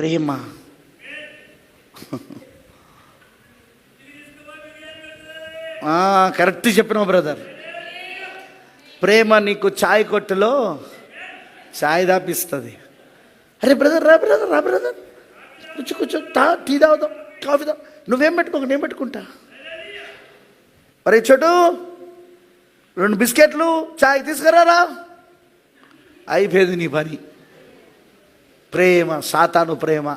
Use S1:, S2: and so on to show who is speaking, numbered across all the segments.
S1: ప్రేమ correct చెప్పినావు brother ప్రేమ నీకు ఛాయ్ కొట్టులో ఛాయ్ దాపిస్తుంది. అరే బ్రదర్ రా బ్రదర్ రా బ్రదర్ కూర్చో కూర్చో. తా టీ తాగుదాం కాఫీ తాగు నువ్వేం పెట్టుకోక నేను పెట్టుకుంటా. అరే చోటు. రెండు బిస్కెట్లు చాయ్ తీసుకురారా? అయిపోయింది నీ పని. ప్రేమ సాతాను ప్రేమ.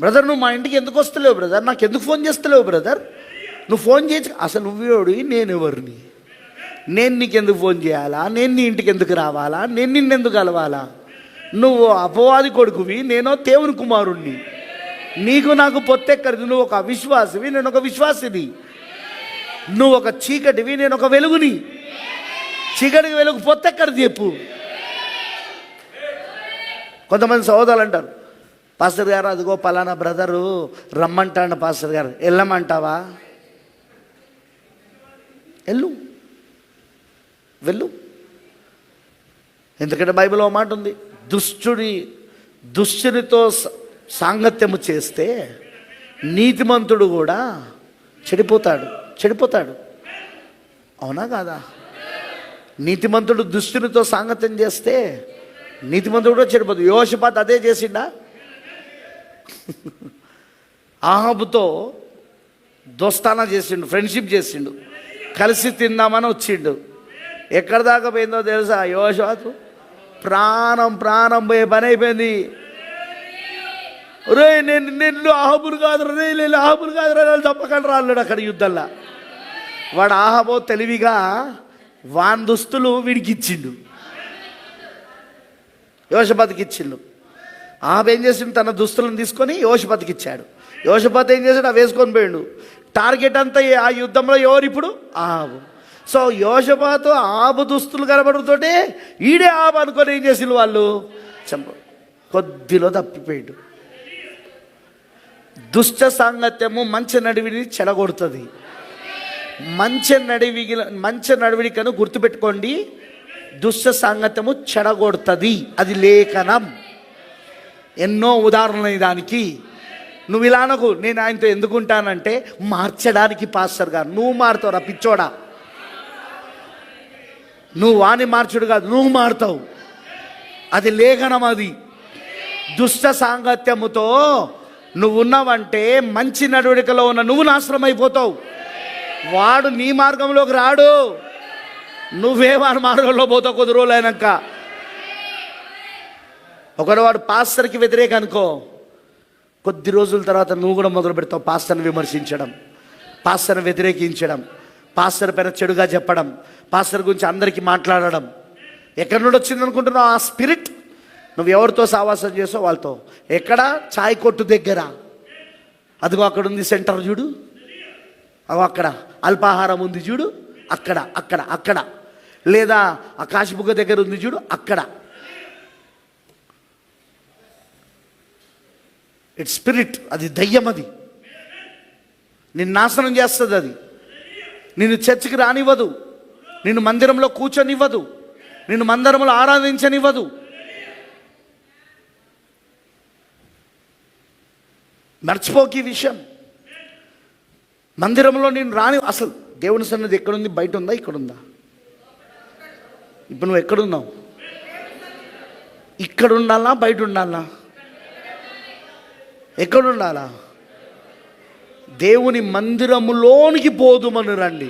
S1: బ్రదర్ నువ్వు మా ఇంటికి ఎందుకు వస్తలేవు బ్రదర్ నాకు ఎందుకు ఫోన్ చేస్తలేవు బ్రదర్ నువ్వు ఫోన్ చేసి అసలు నువ్వేడు నేను ఎవరిని? నేను నీకు ఎందుకు ఫోన్ చేయాలా? నేను నీ ఇంటికి ఎందుకు రావాలా? నేను నిన్నెందుకు కలవాలా? నువ్వు అపవాది కొడుకువి నేనో దేవుని కుమారుణ్ణి. నీకు నాకు పొత్తెక్కరిది నువ్వు ఒక అవిశ్వాసివి నేను ఒక విశ్వాసిని. నువ్వు ఒక చీకటివి నేను ఒక వెలుగుని. చీకటికి వెలుగు పొత్తెక్కరిది చెప్పు. కొంతమంది సహోదరులు అంటారు పాస్టర్ గారు అదిగో పలానా బ్రదరు రమ్మంటాడు పాస్టర్ గారు. వెళ్ళమంటావా? వెళ్ళు. వెళ్ళు. ఎందుకంటే బైబిల్ ఓ మాట ఉంది దుష్టుడి దుష్టునితో సాంగత్యము చేస్తే నీతిమంతుడు కూడా చెడిపోతాడు చెడిపోతాడు. అవునా కాదా? నీతిమంతుడు దుష్టునితో సాంగత్యం చేస్తే నీతిమంతుడు కూడా చెడిపోతుంది యోషపాత్ అదే చేసిండా? ఆహాబుతో దోస్తానా చేసిండు ఫ్రెండ్షిప్ చేసిండు. కలిసి తిందామని వచ్చిండు. ఎక్కడ దాకా పోయిందో తెలుసా? యోషపాతు? ప్రాణం ప్రాణం పోయే పని అయిపోయింది. రే నేను నేను ఆహబులు కాదు రే నేను ఆహబులు కాదు రే తప్పకుండా రాలేడు అక్కడ యుద్ధంలో. వాడు ఆహబో తెలివిగా వాన్ దుస్తులు వీడికి ఇచ్చిండు. యోషపతికి ఇచ్చిండు. ఆమె ఏం చేసిండు తన దుస్తులను తీసుకొని యోషపతికి ఇచ్చాడు. యోషపతి ఏం చేశాడు? అవి వేసుకొని పోయిండు. టార్గెట్ అంతా ఆ యుద్ధంలో ఎవరు ఇప్పుడు? ఆవు. సో యోషపాతు ఆబు దుస్తులు కనబడుతుంటే ఈడే ఆబు అనుకొని ఏం చేసిండు వాళ్ళు? చంప కొద్దిలో తప్పిపోయాడు. దుష్ట సాంగత్యము మంచి నడివిని చెడగొడుతుంది. మంచి నడివి మంచి నడివిడికను గుర్తుపెట్టుకోండి. దుష్ట సాంగత్యము చెడగొడుతుంది. అది లేఖనం. ఎన్నో ఉదాహరణలు దానికి. నువ్వు ఇలా అనకు నేను ఆయనతో ఎందుకుంటానంటే మార్చడానికి పాస్టర్ గారు నువ్వు మారుతావురా పిచ్చోడా. నువ్వు వాణి మార్చుడు కాదు నువ్వు మారుతావు. అది లేఖనం అది. దుష్ట సాంగత్యముతో నువ్వు ఉన్నావంటే మంచి నడవడికలో ఉన్న నువ్వు నాశనం అయిపోతావు వాడు నీ మార్గంలోకి రాడు. నువ్వే వాడి మార్గంలో పోతావు కొద్ది రోజులు అయినాక ఒకడు వాడు పాస్టర్కి వ్యతిరేక అనుకో కొద్ది రోజుల తర్వాత నువ్వు కూడా మొదలు పెడతావు పాస్టర్ని విమర్శించడం పాస్టర్ని వ్యతిరేకించడం పాస్టర్ పైన చెడుగా చెప్పడం పాస్టర్ గురించి అందరికీ మాట్లాడడం. ఎక్కడి నుండి వచ్చింది అనుకుంటున్నావు? ఆ స్పిరిట్. నువ్వు ఎవరితో సావాసం చేసావు వాళ్ళతో. ఎక్కడ? చాయ్ కొట్టు దగ్గర. అదిగో అక్కడ ఉంది సెంటర్ చూడు. అగో అక్కడ. అల్పాహారం ఉంది చూడు. అక్కడ అక్కడ అక్కడ. లేదా ఆ దగ్గర ఉంది చూడు అక్కడ. ఇట్ స్పిరిట్ అది దయ్యం అది. నిన్ను నాశనం చేస్తుంది అది. నిన్ను చర్చికి రానివ్వదు. నిన్ను మందిరంలో కూర్చొనివ్వదు. నిన్ను మందిరంలో ఆరాధించనివ్వదు. మర్చిపోకి విషయం. మందిరంలో నేను రాని అసలు దేవుని సన్నిధి ఎక్కడుంది? బయట ఉందా ఇక్కడ ఉందా ఇప్పుడు నువ్వు ఎక్కడున్నావు? ఇక్కడ ఉండాలా బయట ఉండాలా ఎక్కడుండాలా? దేవుని మందిరములోనికి పోదుమని రండి.